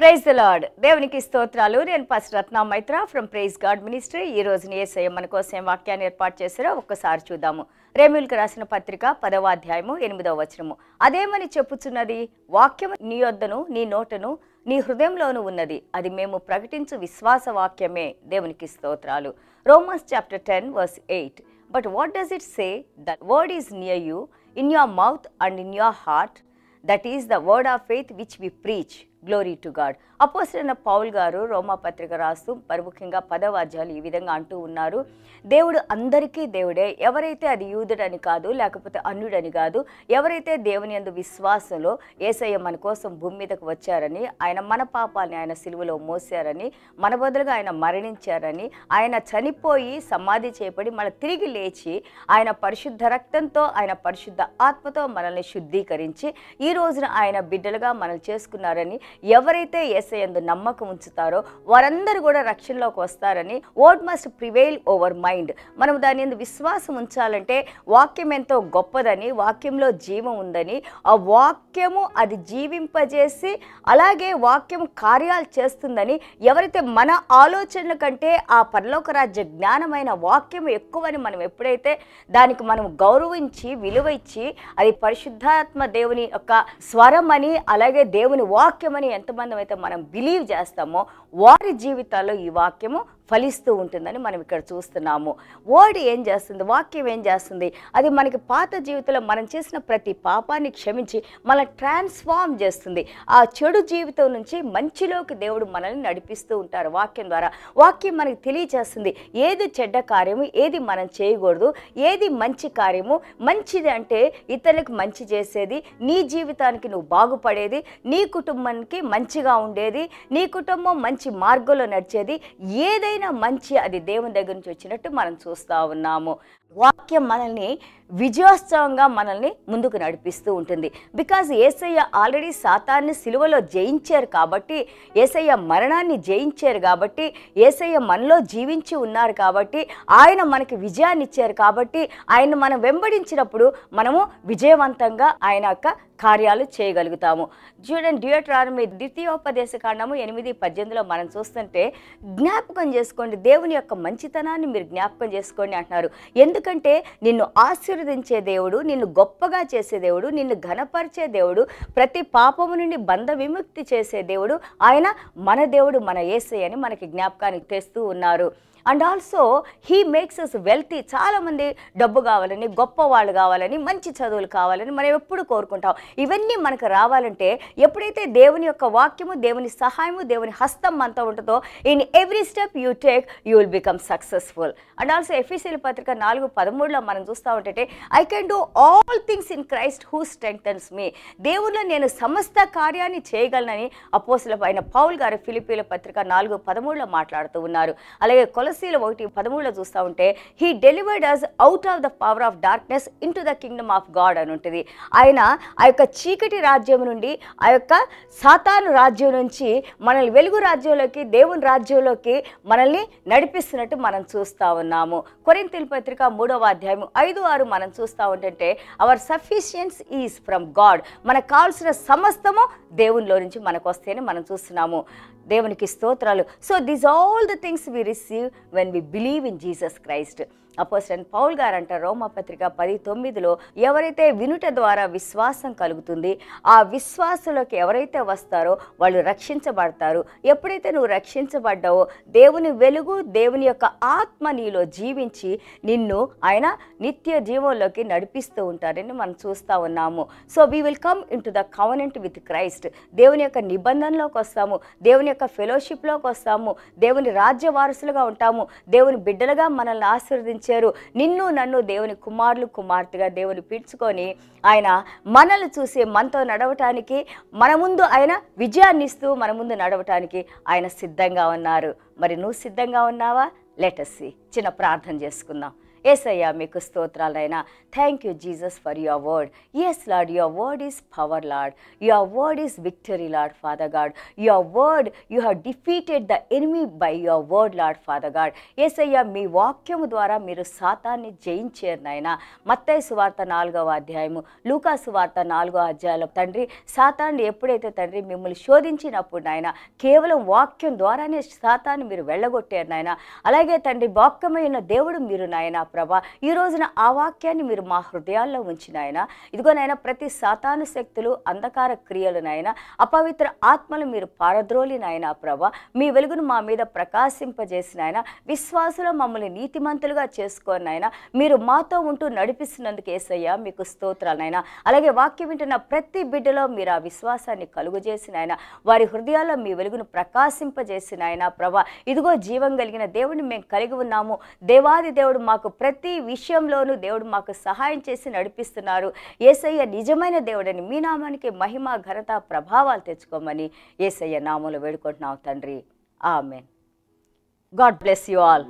Praise the lord దేవునికి స్తోత్రాలు. నేను పస్ Ratna Maitra from Praise God Ministry ఈ రోజు ఏసయ్య మన కోసం వాక్యాన్ని ఏర్పాటు చేశారో ఒక్కసారి చూద్దాము. రేమ్యుల్కి రాసిన పత్రిక పదవ అధ్యాయము ఎనిమిదవ వచనము. అదేమని చెప్పుచున్నది? వాక్యం నీ యొద్దను నీ నోటను నీ హృదయంలోనూ ఉన్నది. అది మేము ప్రకటించు విశ్వాస వాక్యమే. దేవునికి స్తోత్రాలు. Romans chapter ten verse eight but what does it say the word is near you in your mouth and in your heart that is the word of faith which we preach glory to God అపోసరైన Paul గారు రోమా పత్రిక రాస్తూ ప్రముఖంగా పదవాద్యాలు ఈ విధంగా అంటూ ఉన్నారు. దేవుడు అందరికీ దేవుడే. ఎవరైతే అది యూదుడని కాదు లేకపోతే అన్యుడని కాదు ఎవరైతే దేవుని అందు విశ్వాసంలో ఏసయ్య మన కోసం భూమి మీదకు వచ్చారని ఆయన మన పాపాన్ని ఆయన సిలువలో మోసారని మన బదులుగా ఆయన మరణించారని ఆయన చనిపోయి సమాధి చేయబడి మన తిరిగి లేచి ఆయన పరిశుద్ధ రక్తంతో ఆయన పరిశుద్ధ ఆత్మతో మనల్ని శుద్ధీకరించి ఈ రోజున ఆయన బిడ్డలుగా మనల్ని చేసుకున్నారని ఎవరైతే ఏసయందు నమ్మకం ఉంచుతారో వారందరూ కూడా రక్షణలోకి వస్తారని word must prevail over mind మనం దాని ఎందు విశ్వాసం ఉంచాలంటే వాక్యం ఎంతో గొప్పదని వాక్యంలో జీవం ఉందని ఆ వాక్యము అది జీవింపజేసి అలాగే వాక్యం కార్యాలు చేస్తుందని ఎవరైతే మన ఆలోచనల కంటే ఆ పరలోక రాజ్య జ్ఞానమైన వాక్యం ఎక్కువని మనం ఎప్పుడైతే దానికి మనం గౌరవించి విలువ ఇచ్చి అది పరిశుద్ధాత్మ దేవుని యొక్క స్వరం అని అలాగే దేవుని వాక్యం అని ఎంతమంది అయితే మనం బిలీవ్ చేస్తామో వారి జీవితాల్లో ఈ వాక్యము ఫలిస్తూ ఉంటుందని మనం ఇక్కడ చూస్తున్నాము. వర్డ్ ఏం చేస్తుంది? వాక్యం ఏం చేస్తుంది? అది మనకి పాత జీవితంలో మనం చేసిన ప్రతి పాపాన్ని క్షమించి మన ట్రాన్స్ఫార్మ్ చేస్తుంది. ఆ చెడు జీవితం నుంచి మంచిలోకి దేవుడు మనల్ని నడిపిస్తూ ఉంటారు వాక్యం ద్వారా. వాక్యం మనకి తెలియచేస్తుంది ఏది చెడ్డ కార్యము ఏది మనం చేయకూడదు ఏది మంచి కార్యము మంచిది అంటే ఇతరులకు మంచి చేసేది నీ జీవితానికి నువ్వు బాగుపడేది నీ కుటుంబానికి మంచిగా ఉండేది నీ కుటుంబం మంచి మార్గంలో నడిచేది ఏదైనా మంచి అది దేవుని దగ్గర నుంచి వచ్చినట్టు మనం చూస్తూ ఉన్నాము. వాక్యం మనల్ని విజయోత్సవంగా మనల్ని ముందుకు నడిపిస్తూ ఉంటుంది. బికాజ్ ఏసయ్య ఆల్రెడీ సాతాన్ని సిలువలో జయించారు కాబట్టి ఏసయ్య మరణాన్ని జయించారు కాబట్టి ఏసయ్య మనలో జీవించి ఉన్నారు కాబట్టి ఆయన మనకి విజయాన్ని ఇచ్చారు కాబట్టి ఆయన మనం వెంబడించినప్పుడు మనము విజయవంతంగా ఆయన యొక్క కార్యాలు చేయగలుగుతాము. చూడండి డ్యూయట్రానమీ ద్వితీయోపదేశ కాండము ఎనిమిది పద్దెనిమిదిలో మనం చూస్తుంటే జ్ఞాపకం చేసుకోండి దేవుని యొక్క మంచితనాన్ని మీరు జ్ఞాపకం చేసుకోండి అంటున్నారు. ఎందుకంటే నిన్ను ఆశీర్వదించే దేవుడు నిన్ను గొప్పగా చేసే దేవుడు నిన్ను ఘనపరిచే దేవుడు ప్రతి పాపము నుండి బంధ విముక్తి చేసే దేవుడు. ఆయన మన దేవుడు మన ఏసై అని మనకి జ్ఞాపకానికి తెస్తూ ఉన్నారు. And also he makes us wealthy చాలామంది డబ్బు కావాలని గొప్ప వాళ్ళు కావాలని మంచి చదువులు కావాలని మనం ఎప్పుడు కోరుకుంటాం. ఇవన్నీ మనకు రావాలంటే ఎప్పుడైతే దేవుని యొక్క వాక్యము దేవుని సహాయము దేవుని హస్తం మనతో ఉంటుందో in every step you take you will become successful and also ఎఫీసీల పత్రిక నాలుగు పదమూడులో మనం చూస్తూ ఉంటే I can do all things in Christ who strengthens me దేవుళ్ళు నేను సమస్త కార్యాన్ని చేయగలనని అపోసుల పైన పౌల్ గారు ఫిలిపీల పత్రిక నాలుగు పదమూడులో మాట్లాడుతూ ఉన్నారు. అలాగే కొలసీల ఒకటి పదమూడులో చూస్తూ ఉంటే he delivered us out of the power of darkness into the kingdom of God అని ఉంటుంది. ఆయన ఆ యొక్క చీకటి రాజ్యం నుండి ఆ యొక్క సాతాను రాజ్యం నుంచి మనల్ని వెలుగు రాజ్యంలోకి దేవుని రాజ్యంలోకి మనల్ని నడిపిస్తున్నట్టు మనం చూస్తూ ఉన్నాము. కొరింతిల్ పత్రిక మూడవ అధ్యాయం ఐదు ఆరు మనం చూస్తూ ఉంటే our sufficiency is from God మనకు కావాల్సిన సమస్తము దేవునిలో నుంచి మనకు వస్తేనే మనం చూస్తున్నాము. దేవునికి స్తోత్రాలు so these all the things we receive when we believe in Jesus Christ apostle Paul garu అంటారు రోమా పత్రిక పది తొమ్మిదిలో ఎవరైతే వినుట ద్వారా విశ్వాసం కలుగుతుంది ఆ విశ్వాసంలోకి ఎవరైతే వస్తారో వాళ్ళు రక్షించబడతారు. ఎప్పుడైతే నువ్వు రక్షించబడ్డావో దేవుని వెలుగు దేవుని యొక్క ఆత్మ నీలో జీవించి నిన్ను ఆయన నిత్య జీవంలోకి నడిపిస్తూ ఉంటారని మనం చూస్తూ ఉన్నాము. So we will come into the covenant with Christ దేవుని యొక్క నిబంధనలోకి వస్తాము దేవుని యొక్క ఫెలోషిప్లోకి వస్తాము దేవుని రాజ్య వారసులుగా ఉంటాము దేవుని బిడ్డలుగా మనల్ని ఆశీర్వదించి ఇచ్చారు నిన్ను నన్ను దేవుని కుమారులు కుమార్తెగా దేవుని పిలుచుకొని ఆయన మనల్ని చూసి మనతో నడవటానికి మన ముందు ఆయన విజయాన్ని ఇస్తూ మన ముందు నడవటానికి ఆయన సిద్ధంగా ఉన్నారు. మరి నువ్వు సిద్ధంగా ఉన్నావా? లెటస్సి చిన్న ప్రార్థన చేసుకుందాం. ఏసయ్యా మీకు స్తోత్రాలైనా. Thank you Jesus for your word yes Lord your word is power Lord your word is victory Lord Father God your word you have defeated the enemy by your word Lord Father God ఏసయ్యా మీ వాక్యము ద్వారా మీరు సాతాన్ని జయించారు నాయన. మత్తయ్య సువార్త నాలుగవ అధ్యాయము లూకా సువార్త నాలుగో అధ్యాయంలో తండ్రి సాతాన్ని ఎప్పుడైతే తండ్రి మిమ్మల్ని శోధించినప్పుడు నాయన కేవలం వాక్యం ద్వారానే సాతాన్ని మీరు వెళ్ళగొట్టారు నాయన. అలాగే తండ్రి వాక్యమైన దేవుడు మీరు నాయన ప్రభా ఈ రోజున ఆ వాక్యాన్ని మీరు మా హృదయాల్లో ఉంచినాయన ఇదిగో నాయన ప్రతి సాతాను శక్తులు అంధకార క్రియలు నాయన అపవిత్ర ఆత్మలు మీరు పారద్రోలి నాయన ప్రభా. మీ వెలుగును మా మీద ప్రకాశింపజేసిన ఆయన విశ్వాసులు మమ్మల్ని నీతిమంతులుగా చేసుకోని ఆయన మీరు మాతో ఉంటూ నడిపిస్తున్నందుకు ఏసయ్యా మీకు స్తోత్రాలైనా అలాగే వాక్యం వింటున్న ప్రతి బిడ్డలో మీరు ఆ విశ్వాసాన్ని కలుగజేసిన ఆయన వారి హృదయాల్లో మీ వెలుగును ప్రకాశింపజేసిన ఆయన ప్రభా. ఇదిగో జీవం కలిగిన దేవుడిని మేము కలిగి ఉన్నాము. దేవాది దేవుడు మాకు ప్రతి విషయంలోనూ దేవుడు మాకు సహాయం చేసి నడిపిస్తున్నారు. ఏసయ్య నిజమైన దేవుడని మీ నామానికి మహిమ ఘనత ప్రభావాలు తెచ్చుకోమని ఏసయ్య నామంలో వేడుకుంటున్నాం తండ్రి. Amen. God bless you all.